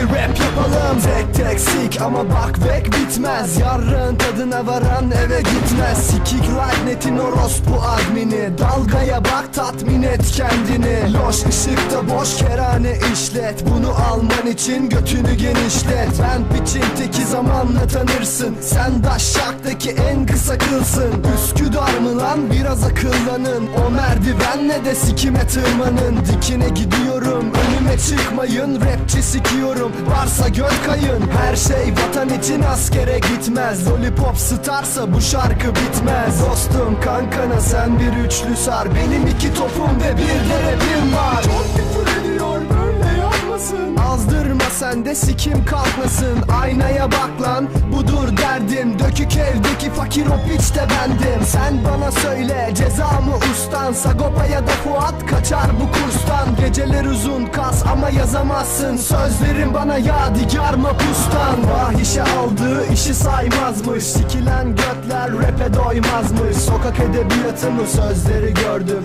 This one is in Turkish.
the rap yapalım. Tek tek sik ama bak bek bitmez. Yarın tadına varan eve gitmez. Sikik like netin orospu admini. Dalgaya bak tatmin et kendini. Loş ışıkta boş kerane işlet. Bunu alman için götünü genişlet. Ben piçin teki zamanla tanırsın. Sen daşşaktaki en kısa kılsın. Üsküdar mı lan? Biraz akıllanın. O merdivenle de sikime tırmanın. Dikine gidiyorum. Önüme çıkmayın. Rapçi sikiyorum. Varsa göl kayın. Her şey vatan için askere gitmez. Lollipop starsa bu şarkı bitmez. Dostum kankana sen bir üçlü sar. Benim iki topum ve bir de rapim var. Çok küfür ediyor böyle yapmasın Azdırma sen de sikim kalkmasın. Aynaya bak lan fakir o piç de bendim. Sen bana söyle ceza mı ustan. Sagopa ya da Fuat kaçar bu kurstan. Geceler uzun kas ama yazamazsın. Sözlerin bana yadigar mapustan Fahişe aldığı işi saymazmış. Sikilen götler rap'e doymazmış. Sokak edebiyatı mı sözleri gördüm